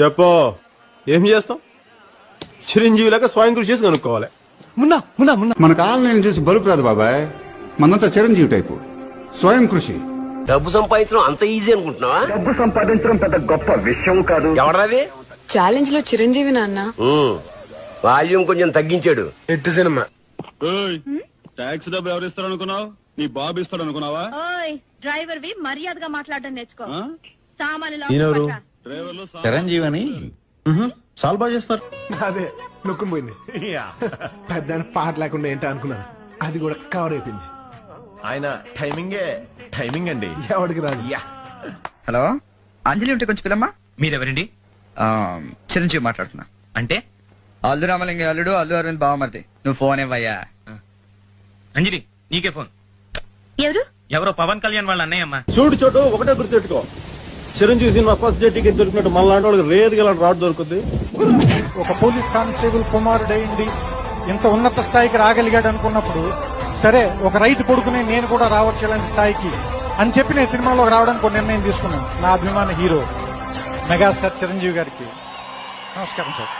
చెప్పు. ఏం చేస్తాం చిరంజీవి లాగా స్వయం కృషి చేసి కనుక్కోవాలి. మున్నా మున్నా మున్నా. మన కాలనీని చూసి బలుపు రాదు బాబాయ్? మనంతా చిరంజీవి టైపు. స్వయం కృషి. డబ్బు సంపాదించడం అంత ఈజీ అనుకుంటున్నావా? డబ్బు సంపాదించడం పెద్ద గొప్ప విషయం కాదు. ఎవడది? ఛాలెంజ్లో చిరంజీవి నాన్న. వాల్యూమ్ కొంచెం తగ్గించాడు. ఎట్టి సినిమా. ట్యాక్స్ డబ్బు ఎవరు ఇస్తారు అనుకున్నావు నీ బాబు ఇస్తాడు అనుకున్నావా ఓయ్ డ్రైవర్ వి మర్యాదగా మాట్లాడడం నేర్చుకో. ఆ? చిరంజీవి అని చాలా బాగా చేస్తారు. అదే నొక్కుని పోయింది. పెద్ద పాట లేకుండా ఏంటో అనుకున్నాను. అది కూడా కవర్ అయిపోయింది. ఆయన టైమింగే టైమింగ్ అండి. ఎవడికి రాదు. హలో? అంజలి ఉంటే కొంచెం పిల్లమ్మా మీరెవరండి? ఆ, చిరంజీవి మాట్లాడుతున్నా. అంటే? అల్లు రామలింగ అల్లుడు అల్లు అరవింద్ బావమరిది. నువ్వు ఫోన్ ఇవ్వయ్యా. అంజలి నీకే ఫోన్ ఎవరు? ఎవరో పవన్ కళ్యాణ్ వాళ్ళ అన్నయ్య అమ్మా చూడు చోటు ఒకటే గుర్తుపెట్టుకో Chiranjeevi cinema first day ticket దొరికినట్టు మన వాళ్ళకి రేరుగా ఇలాంటి రాడ్ దొరుకుతుంది ఒక పోలీస్ కానిస్టేబుల్ కుమారుడైంది ఇంత ఉన్నత స్థాయికి రాగలిగాడు అనుకున్నప్పుడు సరే ఒక రైతు కొడుకునే నేను కూడా రావచ్చు ఇలాంటి స్థాయికి అని చెప్పి నేను సినిమాలోకి రావడానికి ఒక నిర్ణయం తీసుకున్నాను. నా అభిమాన హీరో మెగాస్టార్ చిరంజీవి గారికి. నమస్కారం సార్.